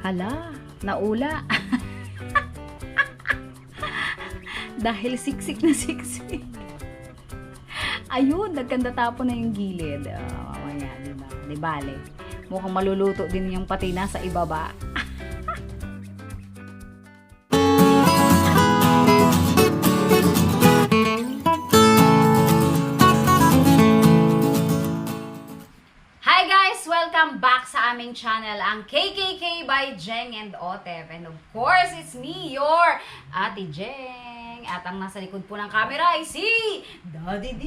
Hala, naula. Dahil siksik na siksik. Ayun, nagkanda tapo na yung gilid. Oh, mamaya, di ba? Di bale. Mukhang maluluto din yung patina sa ibaba. Aming channel, ang KKK by Jeng and Otep. And of course, it's me, your Ate Jeng. At ang nasa likod po ng camera ay si Daddy D.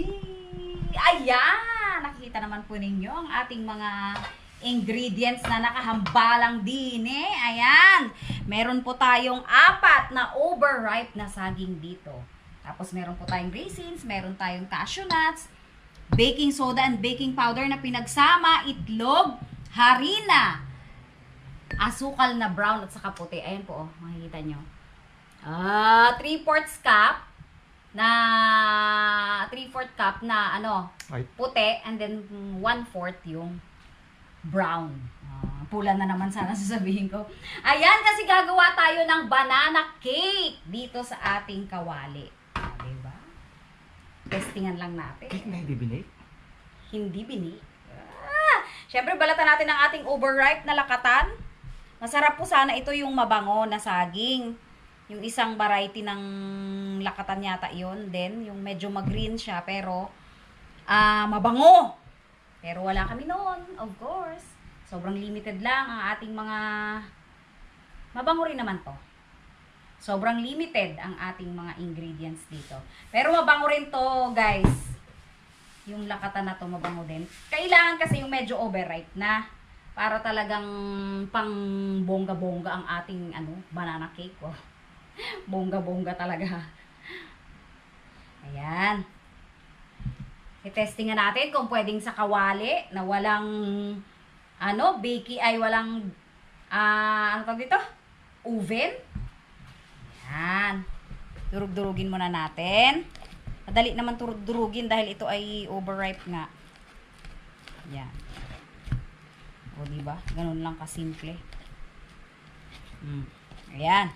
Ayan! Nakikita naman po ninyo ang ating mga ingredients na nakahambalang din eh. Ayan! Meron po tayong apat na overripe na saging dito. Tapos meron po tayong raisins, meron tayong cashew nuts, baking soda and baking powder na pinagsama, itlog, harina, asukal na brown at saka puti. Ayan po, oh, makikita nyo. Ah, 3 fourths cup na 3 fourth cup na ano, Ay. puti and then 1 fourth yung brown. Ah, pula na naman sana sasabihin ko. Ayan kasi gagawa tayo ng banana cake dito sa ating kawali. Ah, diba? Testingan lang natin. Cake na hindi binake? Hindi bini. Siyempre, balatan natin ang ating overripe na lakatan. Masarap po sana ito yung mabango na saging. Yung isang variety ng lakatan yata yon Then, yung medyo mag-green siya, pero ah mabango. Pero wala kami noon, of course. Sobrang limited lang ang ating mga... Mabango rin naman to. Sobrang limited ang ating mga ingredients dito. Pero mabango rin to, guys yung lakatan na to mabango din. Kailangan kasi yung medyo overripe na para talagang pang bongga-bongga ang ating ano, banana cake. Oh. Bongga-bongga talaga. Ayan. I-testing nga natin kung pwedeng sa kawali na walang ano, bakey ay walang ah, ano tawag dito? Oven. Ayan. Durug-durugin muna natin. Madali naman durugin dahil ito ay overripe nga. Yan. O, di ba? Ganun lang kasimple. Mm. Ayan.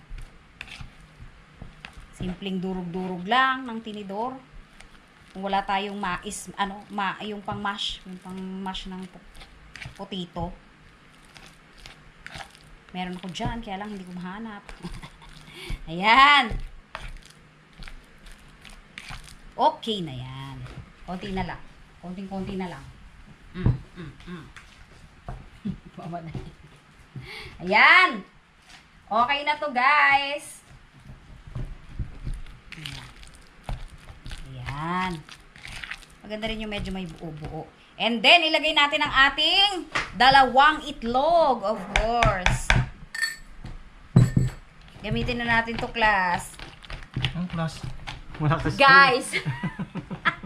Simpleng durug-durug lang ng tinidor. Kung wala tayong mais, ano, ma, yung pang mash, yung pang mash ng potato. Meron ako dyan, kaya lang hindi ko mahanap. Ayan. Okay na yan. Konti na lang. Konting-konti na lang. Mm, mm, mm. Ayan. Okay na to, guys. Ayan. Maganda rin yung medyo may buo-buo. And then, ilagay natin ang ating dalawang itlog, of course. Gamitin na natin to, class. Ang class. Guys,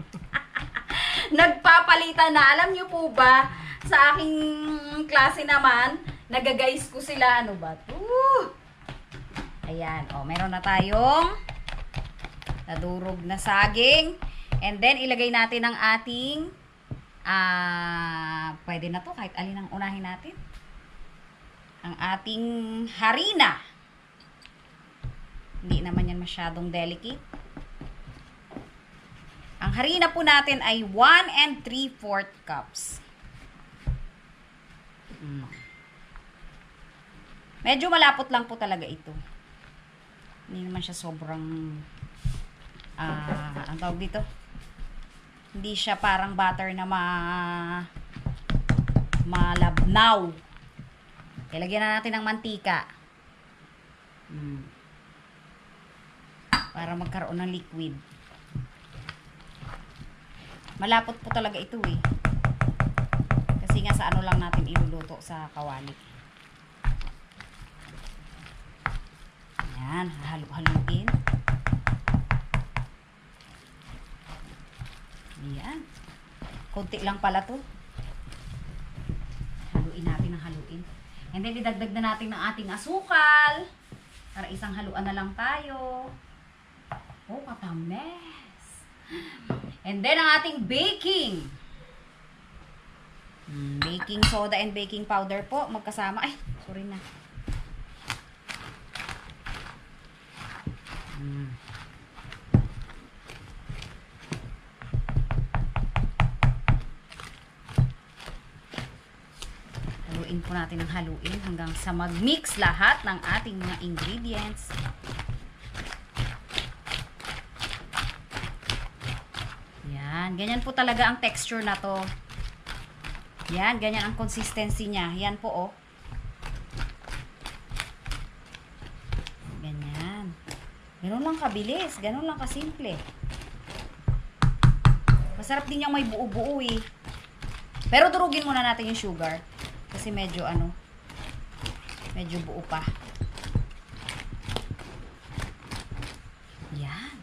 nagpapalitan na. Alam niyo po ba, sa aking klase naman, nagagays ko sila, ano ba? Woo! Ayan, oh, meron na tayong nadurog na saging. And then, ilagay natin ang ating, ah, pwede na to, kahit alin ang unahin natin. Ang ating harina. Hindi naman yan masyadong delicate. Ang harina po natin ay 1 and 3 4 cups. Mm. Medyo malapot lang po talaga ito. Hindi naman siya sobrang ah, ang tawag dito. Hindi siya parang butter na ma malabnaw. Ilagyan na natin ng mantika. Mm. Para magkaroon ng liquid. Malapot po talaga ito eh. Kasi nga sa ano lang natin iluluto sa kawali. Ayan, halo-haluin. Ayan. Kunti lang pala to. Haluin natin ng haluin. And then, idagdag na natin ng ating asukal. Para isang haluan na lang tayo. Oh, katames. And then, ang ating baking. Baking soda and baking powder po. Magkasama. Ay, sorry na. Mm. Haluin po natin ng haluin hanggang sa mag-mix lahat ng ating mga ingredients. Yan, ganyan po talaga ang texture na to. Yan, ganyan ang consistency niya. Yan po, oh. Ganyan. Ganun lang kabilis. Ganun lang kasimple. Masarap din yung may buo-buo eh. Pero durugin muna natin yung sugar. Kasi medyo ano, medyo buo pa. Yan.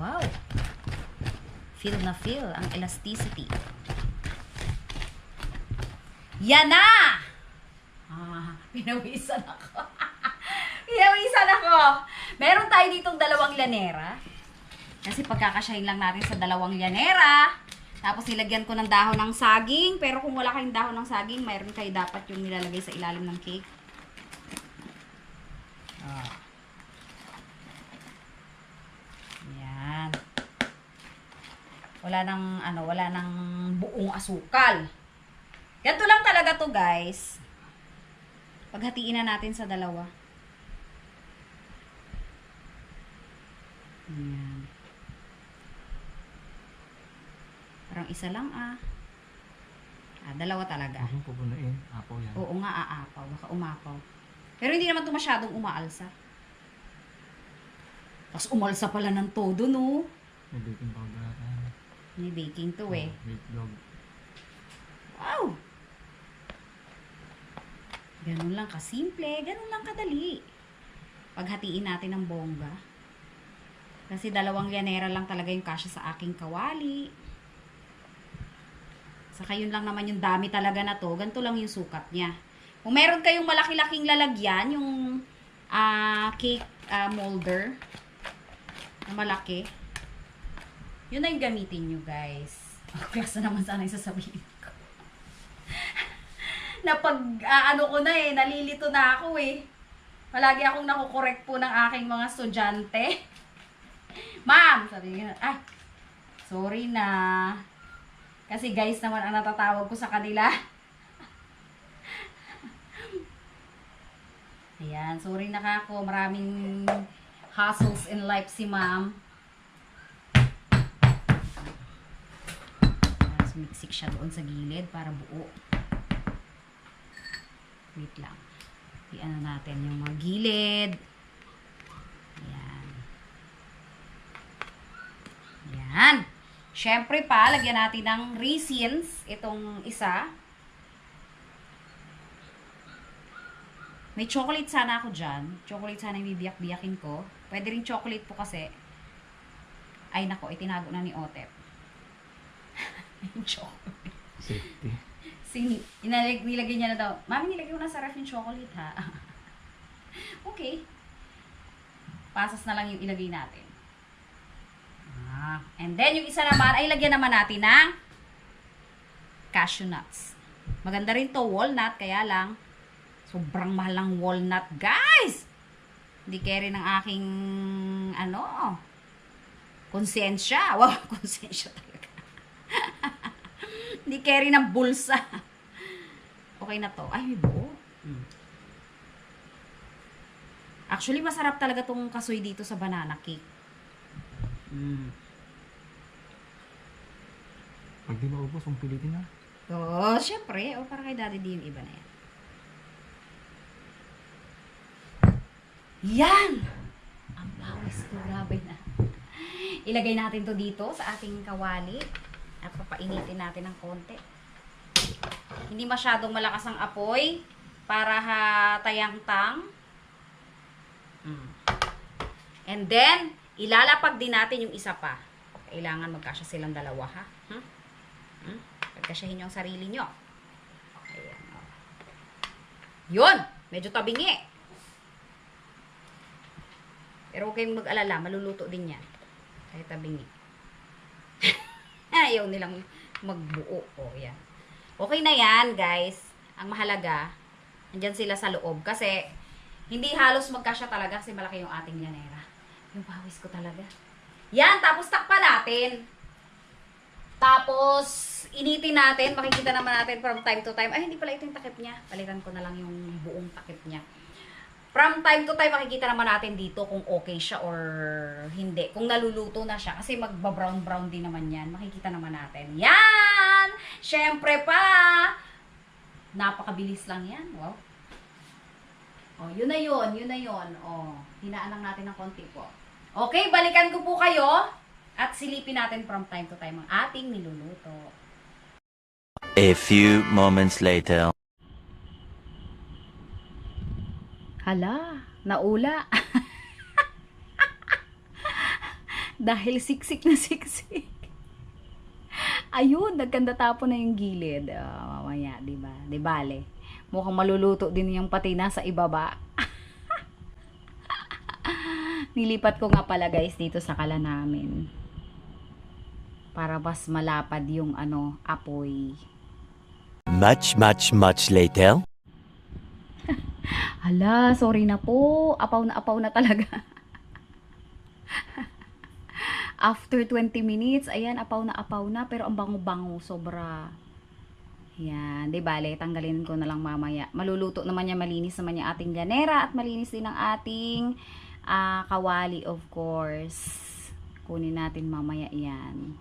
Wow. Feel na feel ang elasticity. Yan na! Ah, pinawisan ako. pinawisan ako. Meron tayo ditong dalawang lanera. Kasi pagkakasyahin lang natin sa dalawang lyanera. Tapos nilagyan ko ng dahon ng saging. Pero kung wala kayong dahon ng saging, mayroon kayo dapat yung nilalagay sa ilalim ng cake. Ah. Yan. Wala nang, ano, wala nang buong asukal. Ganito lang talaga to guys. Paghatiin na natin sa dalawa. Yan. Parang isa lang ah. Ah, dalawa talaga. Huwag mong pupunuin. Apo yan. Oo nga, aapaw. Baka umapaw. Pero hindi naman ito masyadong umaalsa. Tapos umalsa pala ng todo, no? May baking powder ata. May baking to eh. Oh. Wow! Ganun lang kasimple, ganun lang kadali. Paghatiin natin ng bongga. Kasi dalawang lyanera lang talaga yung kasya sa aking kawali. Saka yun lang naman yung dami talaga na to. Ganito lang yung sukat niya. Kung meron kayong malaki-laking lalagyan, yung ah, cake ah, molder na malaki, yun na yung gamitin nyo, guys. Ang klasa naman sana yung sasabihin ko. na pag ah, ano ko na eh, nalilito na ako eh. Palagi akong nakukorek po ng aking mga estudyante. Ma'am, sabi niya, ay, sorry na. Kasi guys naman ang natatawag ko sa kanila. Ayan, sorry na ka ako. Maraming hassles in life si ma'am. Ah, Sumiksik siya doon sa gilid para buo. Wait lang. Iano natin yung mga gilid. Ayan. Ayan. Siyempre pa, lagyan natin ng raisins. Itong isa. May chocolate sana ako dyan. Chocolate sana yung bibiyak-biyakin ko. Pwede rin chocolate po kasi. Ay nako, itinago na ni Otep. Chocolate. Safety. Sin inalag nilagay niya na daw. Mami, nilagay mo na sa ref yung chocolate ha. okay. Pasas na lang yung ilagay natin. Ah. And then, yung isa naman, ay lagyan naman natin ng cashew nuts. Maganda rin to walnut, kaya lang, sobrang mahal ng walnut, guys! Hindi kaya rin ng aking, ano, konsensya. Wow, konsensya talaga. Hindi rin ng bulsa. Okay na to. Ay, may buo. Mm. Actually, masarap talaga tong kasoy dito sa banana cake. Mm. Pag di maubos, kung pilitin na. Oo, syempre. O, para kay Daddy D yung iba na yan. Yan! Ang pawis ko, grabe na. Ilagay natin to dito sa ating kawali. At papainitin natin ng konti. Hindi masyadong malakas ang apoy para ha tayang-tang. Mm. And then, ilalapag din natin yung isa pa. Kailangan magkasya silang dalawa, ha? Hmm? Hmm? Pagkasyahin ang sarili nyo. Ayan, o. Yun! Medyo tabingi. Pero huwag mag-alala, maluluto din yan. Kahit tabingi. Ayaw nilang magbuo. O, yan. Okay na yan, guys. Ang mahalaga, andyan sila sa loob. Kasi, Hindi halos magkasya talaga kasi malaki yung ating yanera. Yung pawis ko talaga. Yan, tapos takpan natin. Tapos, initin natin. Makikita naman natin from time to time. Ay, hindi pala ito yung takip niya. Palitan ko na lang yung buong takip niya. From time to time, makikita naman natin dito kung okay siya or hindi. Kung naluluto na siya. Kasi magba-brown-brown din naman yan. Makikita naman natin. Yan! Siyempre pa! Napakabilis lang yan. Wow. Oh, yun na yun. Yun na yun. Oh, hinaan lang natin ng konti po. Okay, balikan ko po kayo. At silipin natin from time to time ang ating niluluto. A few moments later. Hala, naula. Dahil siksik na siksik. Ayun, nagkanda tapo na yung gilid. Ah, mamaya, di ba? Di bale. Mukhang maluluto din yung pati nasa ibaba. Nilipat ko nga pala guys dito sa kala namin. Para mas malapad yung ano, apoy. Much, much, much later. Hala, sorry na po. Apaw na apaw na talaga. After 20 minutes, ayan, apaw na apaw na. Pero ang bango-bango, sobra. Yan, di bale, tanggalin ko na lang mamaya. Maluluto naman niya, malinis naman niya ating ganera at malinis din ang ating ah, kawali, of course. Kunin natin mamaya yan.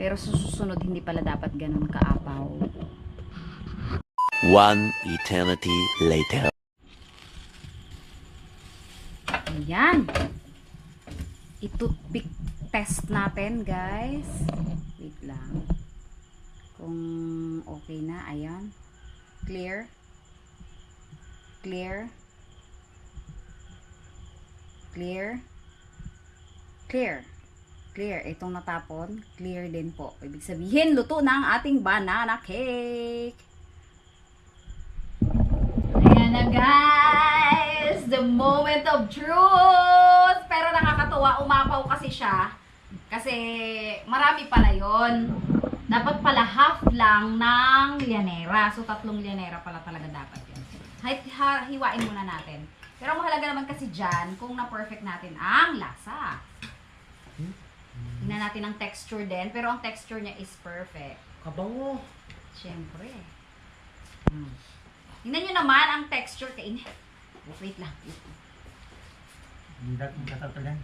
Pero susunod, hindi pala dapat ganun kaapaw. One eternity later. Ayan. Itutpick test natin, guys. Wait lang. Kung okay na, ayan. Clear. Clear. Clear. Clear. Clear. Itong natapon, clear din po. Ibig sabihin, luto na ang ating banana cake. Ayan na guys! The moment of truth! Pero nakakatuwa, umapaw kasi siya. Kasi marami pala yon. Dapat pala half lang ng lianera. So tatlong lianera pala talaga dapat yun. Hiwain muna natin. Pero mahalaga naman kasi dyan kung na-perfect natin ang lasa. Tingnan natin ang texture din. Pero ang texture niya is perfect. Kabango. Siyempre. Hmm. Tingnan nyo naman ang texture kainin. Wait lang. Wait lang. Hindi natin natatagal.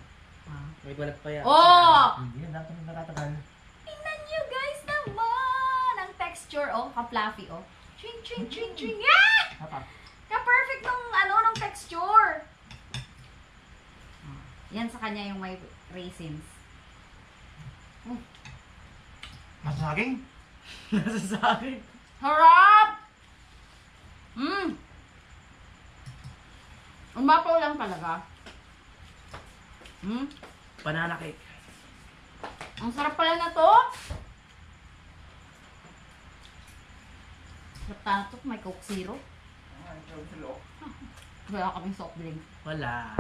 Ah. May balat pa yan. Oh! Hindi natin natatagal. Tingnan nyo guys naman! Ang texture, oh, ka-fluffy, oh. Ching, ching, ching, ching. Yeah! Ka-perfect ng, ano, ng texture. Ah, Yan sa kanya yung may raisins. Masaging? Nasa sa akin. Harap! Mmm! Umapaw lang talaga. Hmm? Banana cake. Ang sarap pala na to. Sarap na to. May Coke Zero. Wala kaming soft drink. Wala.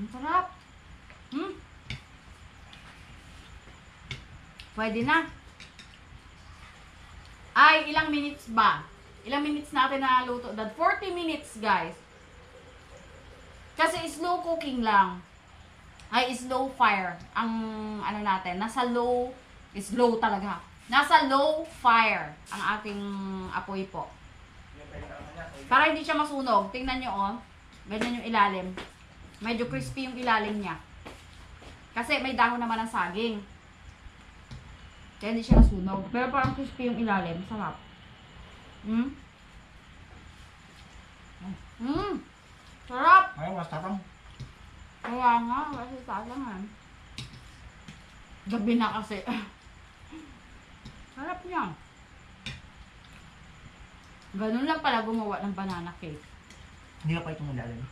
Ang sarap. Hmm? Pwede na. Ay, ilang minutes ba? Ilang minutes natin na luto? Dad, 40 minutes, guys. Kasi slow cooking lang. Ay, slow fire. Ang ano natin, nasa low, is low talaga. Nasa low fire ang ating apoy po. Para hindi siya masunog. Tingnan nyo, oh. Ganyan yung ilalim. Medyo crispy yung ilalim niya. Kasi may dahon naman ng saging. Kaya hindi siya nasunog. Pero parang crispy yung ilalim. Sarap. Hmm? Hmm. Sarap. Ayaw, mas tatang. Kaya nga, kasi tatangan. Gabi na kasi. Sarap niya. Ganun lang pala gumawa ng banana cake. Hindi ka pa itong ilalim.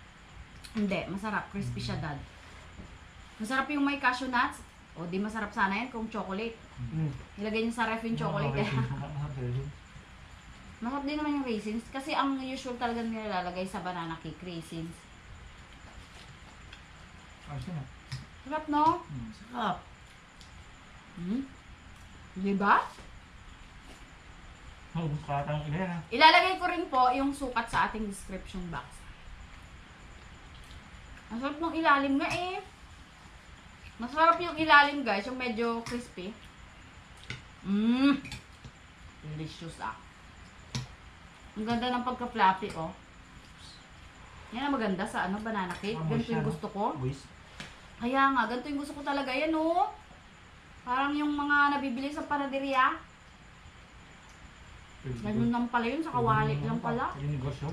Hindi, masarap. Crispy siya, dad. Masarap yung may cashew nuts. O, di masarap sana yan kung chocolate. Hmm. Ilagay niyo sa ref yung chocolate. eh. Masarap din. Masarap naman yung raisins. Kasi ang usual talaga nilalagay sa banana cake, raisins. Ayos ah. Sarap, no? Hmm. Sarap. Hmm? Di ba? Maubos ka ata ng ilan ah. Ilalagay ko rin po yung sukat sa ating description box. Ang sarap ng ilalim nga eh. Masarap yung ilalim guys, yung medyo crispy. Mmm. Delicious ah. Ang ganda ng pagka-fluffy oh. Yan ang maganda sa ano, banana cake. Amoy Ganito yung gusto ko. Kaya nga, ganito yung gusto ko talaga. Yan oh. Parang yung mga nabibili sa panaderia. Ganun lang pala yun, sa kawali lang pala. Yung negosyo.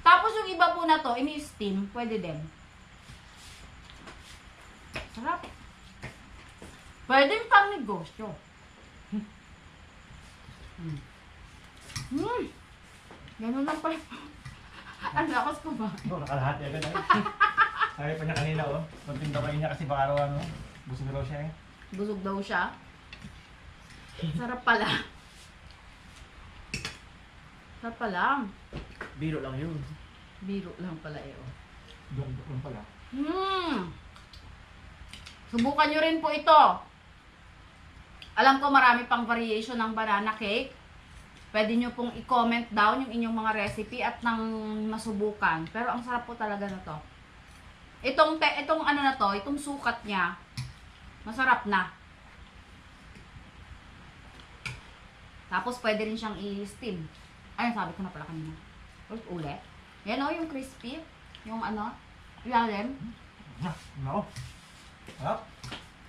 Tapos yung iba po na to, ini-steam, pwede din. Sarap. Pwede pang negosyo. Hmm. Hmm. Ganun lang pala. Ang lakas ko ba? Oo, nakalahati agad ay. Sabi pa niya kanina oh. Magtinda pa niya kasi baka araw ano. Busog raw siya eh. Busog daw siya. Sarap pala. Sarap pala. Biro lang yun. Biro lang pala eh. Oh. Dok-dok lang pala. Hmm. Subukan nyo rin po ito. Alam ko marami pang variation ng banana cake. Pwede nyo pong i-comment down yung inyong mga recipe at nang masubukan. Pero ang sarap po talaga na to. Itong, itong ano na to, itong sukat niya, masarap na. Tapos pwede rin siyang i-steam. Ayun, sabi ko na pala kanina. Ulit, ulit. Yan o, yung crispy. Yung ano, ilalim. Nako. Harap.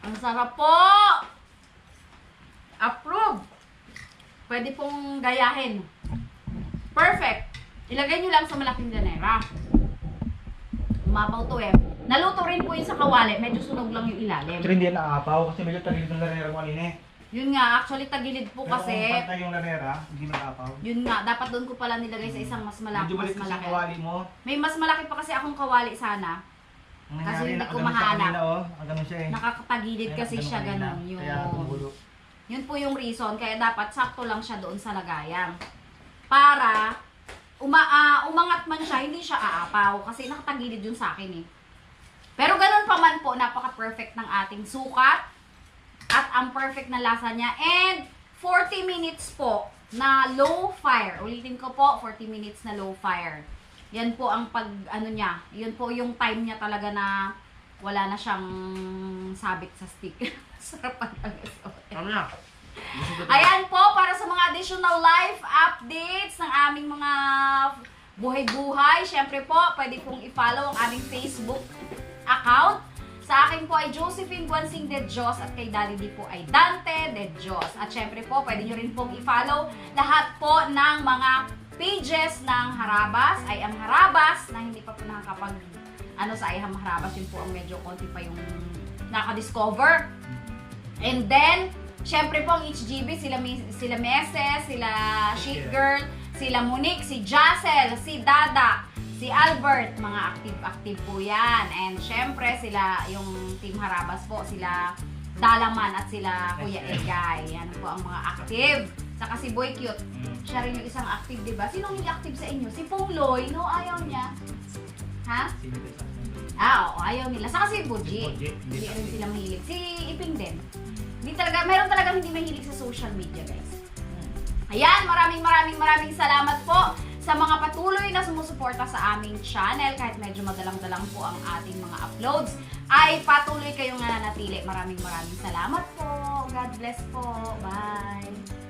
Ang sarap po! Approve! Pwede pong gayahin. Perfect! Ilagay nyo lang sa malaking ganera. Umapaw to eh. Naluto rin po yun sa kawali. Medyo sunog lang yung ilalim. Actually hindi yan nakaapaw kasi medyo tagilid ng lanera mo kanina eh. Yun nga, actually tagilid po Pero kasi. kung pantay yung lanera, hindi nakaapaw. Yun nga, dapat doon ko pala nilagay sa isang mas malaki. Medyo Mas balik kasi malaki. kawali mo. May mas malaki pa kasi akong kawali sana. Ang Kasi nangyari, hindi ko mahanap. kanina, oh. Nakaganon siya eh. Nakakatagilid kasi siya ganun. Yung... Kaya. Yun po yung reason. Kaya dapat sakto lang siya doon sa lagayan. Para uma, ah, umangat man siya, hindi siya aapaw. Kasi nakatagilid yun sa akin eh. Pero ganun pa man po, napaka-perfect ng ating sukat. At ang perfect na lasa niya. And 40 minutes po na low fire. Ulitin ko po, 40 minutes na low fire. Yan po ang pag, ano niya, yun po yung time niya talaga na wala na siyang sabit sa stick. Sarapan lang ito. Ano na? Ayan po, para sa mga additional life updates ng aming mga buhay-buhay, syempre po, pwede pong i-follow ang aming Facebook account. Sa akin po ay Josephine Guansing de Dios at kay Daddy D po ay Dante de Dios. At syempre po, pwede nyo rin pong i-follow lahat po ng mga pages ng Harabas ay ang Harabas na hindi pa po nakakapag ano sa Ayham Harabas, yun po ang medyo konti pa yung nakadiscover. And then, syempre po ang HGB, sila, sila Meses, sila Chic Girl, sila Monique, si Jacel, si Dada, si Albert, mga active-active po yan. And syempre, sila yung Team Harabas po, sila Dalaman at sila Kuya Egay. Yan po ang mga active. Saka si Boy Cute, siya rin yung isang active, di ba? Sinong hindi active sa inyo? Si Pungloy, no? Ayaw niya. Ha? Sino? Ah, oo, ayaw nila. Saka si Buji. Hindi rin sila mahilig. Si Iping din. Hindi talaga, meron talagang hindi mahilig sa social media, guys. Ayan, maraming maraming maraming salamat po sa mga patuloy na sumusuporta sa aming channel kahit medyo madalang-dalang po ang ating mga uploads ay patuloy kayong nananatili. Maraming maraming salamat po. God bless po. Bye.